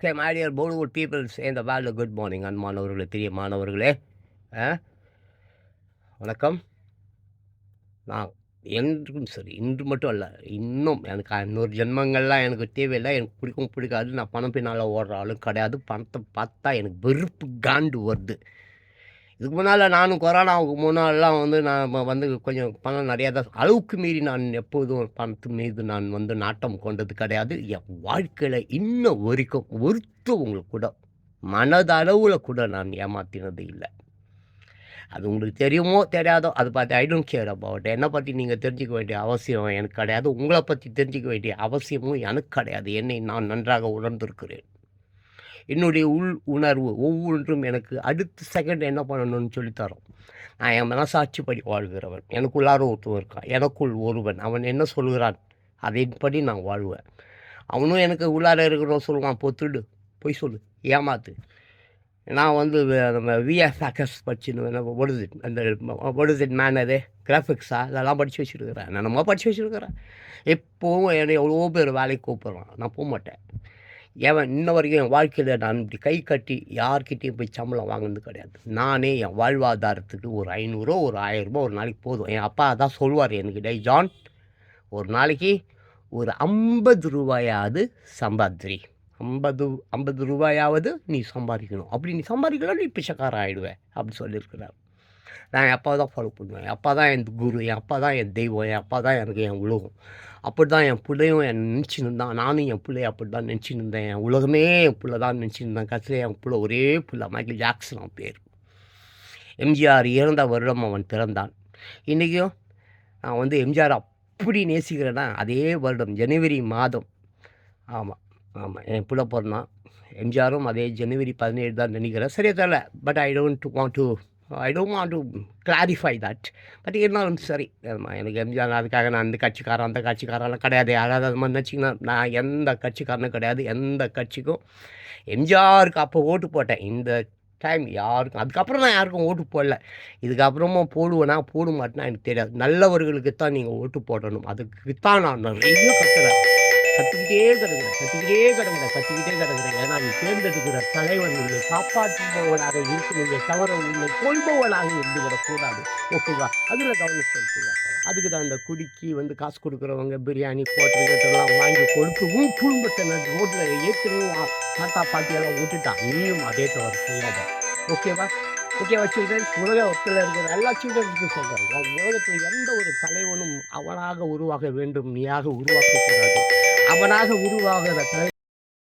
Okay my dear Bollywood peoples இந்த world good morning அன்பானவர்களே பெரிய மாணவர்களே ஆ? வணக்கம். நான் என்றும் சரி இன்று மட்டும் அல்ல இன்னும் எனக்கு இன்னொரு ஜென்மங்கள்லாம் எனக்கு தேவையில்லை எனக்கு பிடிக்கும் பிடிக்காது நான் பணம் பின்னால் ஓடுற ஆளும் கிடையாது பணத்தை பார்த்தா எனக்கு வெறுப்பு காண்டு வருது. இதுக்கு முன்னால் நானும் கொரோனாவுக்கு முன்னாலெலாம் வந்து நான் வந்து கொஞ்சம் பணம் நிறையா தான் அளவுக்கு மீறி நான் எப்போதும் பணத்து மீது நான் வந்து நாட்டம் கொண்டது கிடையாது. என் வாழ்க்கையில் இன்னும் வரைக்கும் ஒருத்தவங்களுக்கு கூட மனதளவில் கூட நான் ஏமாத்தினது இல்லை. அது உங்களுக்கு தெரியுமோ தெரியாதோ அதை பார்த்து ஐ டோன்ட் கேர் அபவுட் என்னை பற்றி நீங்கள் தெரிஞ்சிக்க வேண்டிய அவசியம் எனக்கு கிடையாது. உங்களை பற்றி தெரிஞ்சிக்க வேண்டிய அவசியமும் எனக்கு கிடையாது. என்னை நான் நன்றாக உணர்ந்திருக்கிறேன். என்னுடைய உள் உணர்வு ஒவ்வொன்றும் எனக்கு அடுத்த செகண்ட் என்ன பண்ணணும்னு சொல்லித்தரோம். நான் என் மனசாட்சிப்படி வாழ்கிறவன். எனக்குள்ளார ஒருத்தவன் இருக்கான். எனக்குள் ஒருவன். அவன் என்ன சொல்கிறான்? அதன்படி நான் வாழ்வேன். அவனும் எனக்கு உள்ளார இருக்கிறோம் சொல்லுவான் பொத்துடு போய் சொல்லு. ஏமாத்து. நான் வந்து வே- நம்ம விஎஃப்எக்எஸ் படிச்சுன்னு ஒடுது அந்த ஒடுது மேனரு கிராஃபிக்ஸா இதெல்லாம் படித்து வச்சுருக்கிறேன். நான் நம்ம படித்து வச்சுருக்கிறேன். எப்போவும் என்னை எவ்வளோ பேர் வேலைக்கு கூப்பிட்றான். நான் போக மாட்டேன் ஏன் இன்ன வரைக்கும் என் வாழ்க்கையில் நான் இப்படி கை கட்டி யார்கிட்டயும் போய் சம்பளம் வாங்கினது கிடையாது. நானே என் வாழ்வாதாரத்துக்கு ஒரு ஐநூறுரூவா ஒரு ஆயிரரூபா ஒரு நாளைக்கு போதும். என் அப்பா தான் சொல்லுவார் எனக்கு டேய் ஜான் ஒரு நாளைக்கு ஒரு ஐம்பது ரூபாயாவது சம்பாதிரி. ஐம்பது ஐம்பது ரூபாயாவது நீ சம்பாதிக்கணும். அப்படி நீ சம்பாதிக்கலாம் நீ பிச்சைக்காரன் ஆகிடுவேன் அப்படி சொல்லியிருக்கிறார். நான் என் அப்பா தான் ஃபாலோ பண்ணுவேன். என் அப்பா தான் என் குரு என் அப்பா தான் என் தெய்வம் என் அப்பா தான் எனக்கு என் உலகம். அப்படி தான் என் பிள்ளையும் என் நினச்சின்னு இருந்தான் நானும் என் பிள்ளைய அப்படி தான் நினச்சின்னு இருந்தேன் என் உலகமே என் பிள்ளை தான் நினச்சின்னு இருந்தேன் கடைசியில் என் பிள்ளை ஒரே பிள்ளை மைக்கேல் ஜாக்சன் அவன் பேர். எம்ஜிஆர் இறந்த வருடம் அவன் பிறந்தான். இன்றைக்கும் நான் வந்து எம்ஜிஆர் அப்படி நேசிக்கிறேன்னா அதே வருடம் ஜனவரி மாதம். ஆமாம் ஆமாம் என் பிள்ளை பிறந்தான். எம்ஜிஆரும் அதே ஜனவரி பதினேழு தான் நினைக்கிறேன். சரியா தெரியல but I don't want to I don't want to clarify that but இருந்தாலும் சரி. எனக்கு எம்ஜிஆர் அதுக்காக நான் அந்த கட்சிக்காரன் அந்த கட்சிக்காரெல்லாம் கிடையாது. யாராவது அது மாதிரி நினச்சிங்கன்னா நான் எந்த கட்சிக்காரனும் கிடையாது. எந்த கட்சிக்கும் எம்ஜிஆருக்கு அப்போ ஓட்டு போட்டேன். இந்த டைம் யாருக்கும் அதுக்கப்புறம் நான் யாருக்கும் ஓட்டு போடல. இதுக்கப்புறமா போடுவேனா போட மாட்டேனா எனக்கு தெரியாது. நல்லவர்களுக்கு தான் நீங்கள் ஓட்டு போடணும். அதுக்கு தான் நான் நிறைய கற்றுறேன் கத்திக்கிட்டே கிடக்குறேன் கத்திக்கிட்டே கிடக்குறேன் கத்திக்கிட்டே கிடக்குறேன். ஏன்னா நீ தேர்ந்தெடுக்கிற தலைவன் உன்னை காப்பாற்றுபவனாக இருக்கணுமே தவற உன்னை கொள்பவனாக இருந்து விடக்கூடாது ஓகேவா? அதில் கவனம் செலுத்துங்க. அதுக்கு தான் இந்த குடிக்கி வந்து காசு கொடுக்குறவங்க பிரியாணி ஹோட்டல் கிட்டலாம் வாங்கி கொடுத்து உன் குடும்பத்தை ரோட்டில் ஏற்கனவே தாத்தா பாட்டியெல்லாம் விட்டுட்டான் நீயும் அதே தவிர செய்யாத. ஓகேவா? ஓகேவா சில்ட்ரன்ஸ் உலகத்தில் இருக்கிற எல்லா சில்ட்ரன்ஸுக்கும் சொல்கிறேன் உலகத்தில் எந்த ஒரு தலைவனும் அவனாக உருவாக வேண்டும் நீயாக உருவாக்கக்கூடாது. அவனாக உருவாகிற